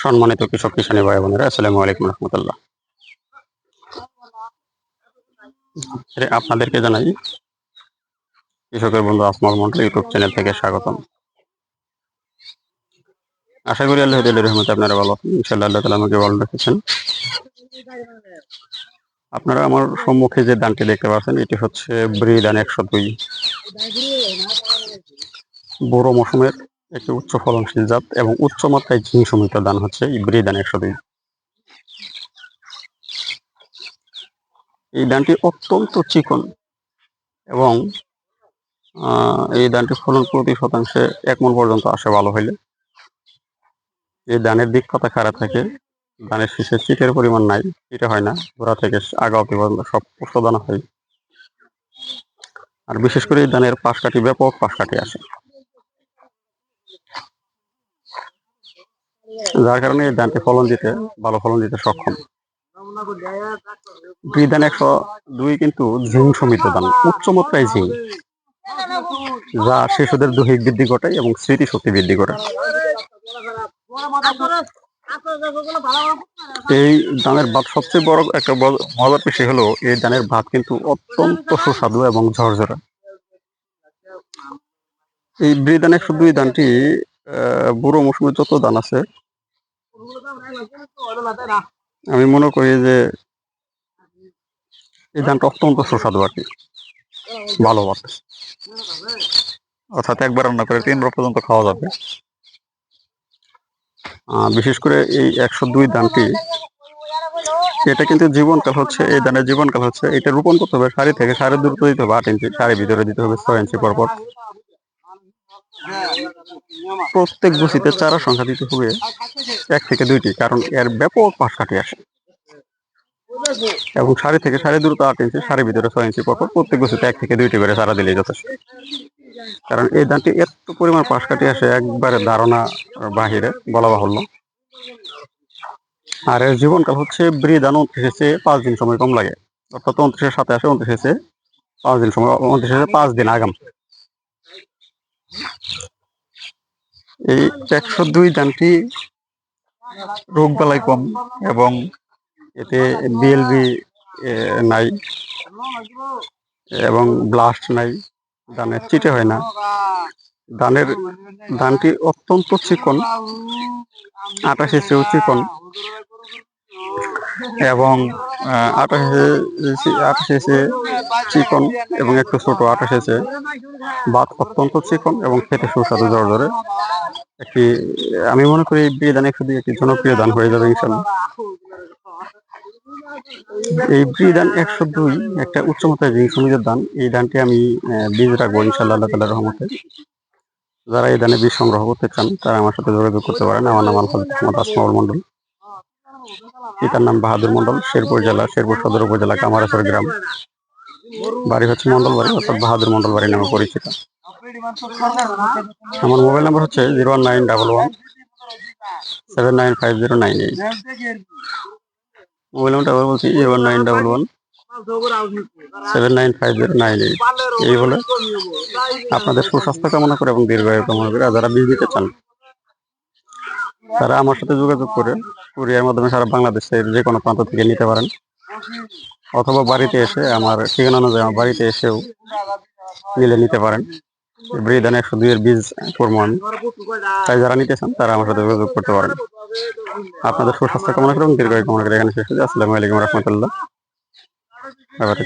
সম্মানিত কৃষক, কিষানী ভাই বোনেরা, আসসালামু আলাইকুম রহমতুল্লাহ। আপনাদেরকে জানাই, কৃষকের বন্ধু আসমাল মন্ডল ইউটিউব চ্যানেল থেকে স্বাগতম। আশা করি আল্লাহ রহমতে আপনারা ভালো ইনশাল্লাহ আল্লাহ আমাকে ভালো রেখেছেন। আপনারা আমার সম্মুখে যে দানটি দেখতে পাচ্ছেন, এটি হচ্ছে ব্রিদান একশো দুই। বড় মৌসুমের একটি উচ্চ ফলনশীল জাত এবং উচ্চ মাত্রায় ঝিং সমিত দান হচ্ছে এই ব্রিদান একশো এই ধানটি অত্যন্ত চিকন এবং এই ধানটি ফলন প্রতি শতাংশে এক মন পর্যন্ত আসে ভালো হইলে। এই ধানের পাতা খারাপ থাকে ধানের শীষে চিটের পরিমাণ নাই, চিটে হয় না গোড়া থেকে আগা অব্দি পর্যন্ত সব পুষ্ট দানা হয়। আর বিশেষ করে এই ধানের পাশ কাটি ব্যাপক পাশ কাটি আসে। যার কারণে এই ধানটি ফলন দিতে ভালো ফলন দিতে সক্ষম। বিধান একশো দুই কিন্তু ঝিং সমিত দান উচ্চ মাত্রায় যা শিশুদের দৈহিক বৃদ্ধি ঘটায় এবং স্মৃতিশক্তি বৃদ্ধি করে এই ধানের ভাত সবচেয়ে বড় একটা মজার বিষয় হলো এই ধানের ভাত কিন্তু অত্যন্ত সুস্বাদু এবং ঝরঝরা। এই ব্রিদান একশো দুই ধানটি আহ, বুড়ো মৌসুমে যত ধান আছে আমি মনে করি যে এই ধানটা অত্যন্ত সুস্বাদু আর কি। ভালো ভাত অর্থাৎ একবার রান্না করে তিনবার পর্যন্ত খাওয়া যাবে। বিশেষ করে এই একশো দুই ধানটি, এটা কিন্তু জীবনকাল হচ্ছে, এই ধানের জীবনকাল হচ্ছে, এটা রোপণ করতে হবে সারি থেকে সারের দূরত্ব দিতে হবে, আট ইঞ্চি সারি ভিতরে দিতে হবে ছয় ইঞ্চি পর পর প্রত্যেক গুছিতে চারা সংখ্যা দিতে হবে এক থেকে দুইটি, কারণ এর ব্যাপক পাশ কাটি আসে। এবং সারি থেকে সাড়ে দূরত্ব আট ইঞ্চি সারি ভিতরে ছয় ইঞ্চি পর পর প্রত্যেক গুছিতে এক থেকে দুইটি করে চারা দিলেই যথেষ্ট। কারণ এই ধানটি এত পরিমাণ পাশ কাটি আসে, একবারে ধারণা বাহিরে বলা বাহুল্য। আর এর জীবনকাল হচ্ছে বৃদান উনত্রিশের চেয়ে পাঁচ দিন সময় কম লাগে। অর্থাৎ উনত্রিশের সাথে আসে উনত্রিশের চেয়ে পাঁচ দিন সময় উনত্রিশের চেয়ে পাঁচ দিন আগাম। এই একশো দুই ধানটি রোগ বালাই কম এবং এতে বিএলবি নাই। এবং ব্লাস্ট নাই। ধানের চিটে হয় না। ধানের ধানটি অত্যন্ত চিকন, আটাশি চিকন। এবং চেয়ে চিকন এবং একটু ছোট চেয়ে ভাত অত্যন্ত চিকন এবং খেতে সুস্বাদু জ্বর ধরে একটি, আমি মনে করি বিয়ে দান একশো দুই একটি জনপ্রিয় দান হয়ে যাবে ইনশাল্লাহ। এই বিধান একশো দুই একটা উচ্চমাত্রায় ঋণ সমিতির দান। এই দানটি আমি বীজ রাখব ইনশাল্লাহ আল্লাহ তালার রহমতে। যারা এই দানে বীজ সংগ্রহ করতে চান, তারা আমার সাথে যোগাযোগ করতে পারেন। আমার নাম আলফাদ মোহাম্মদ মন্ডল পিতার নাম বাহাদুর মন্ডল শেরপুর জেলা, শেরপুর সদর উপজেলা, কামারেশ্বর গ্রাম। বাড়ি হচ্ছে মন্ডল বাড়ি অর্থাৎ বাহাদুর মন্ডল বাড়ি নামে পরিচিত। আমার মোবাইল নাম্বার হচ্ছে zero one nine double one seven nine five zero nine eight. Mobile নাম্বারটা আবার বলছি, zero one nine double one seven nine five zero nine eight. এই বলে আপনাদের সুস্বাস্থ্য কামনা করে এবং দীর্ঘায়ু কামনা করে যারা বীজ দিতে চান। তারা আমার সাথে যোগাযোগ করে কুরিয়ার মাধ্যমে সারা বাংলাদেশের যে কোনো প্রান্ত থেকে নিতে পারেন। অথবা বাড়িতে এসে আমার ঠিকানা অনুযায়ী আমার বাড়িতে এসেও নিলে নিতে পারেন। ব্রিদান একশো দুইয়ের বীজ করব তাই যারা নিতে চান, তারা আমার সাথে যোগাযোগ করতে পারেন। আপনাদের সুস্বাস্থ্য কামনা করে এবং দীর্ঘায়ু কামনা করে এখানে শেষ হচ্ছে আসসালামু আলাইকুম রহমতুল্লাহ। আবার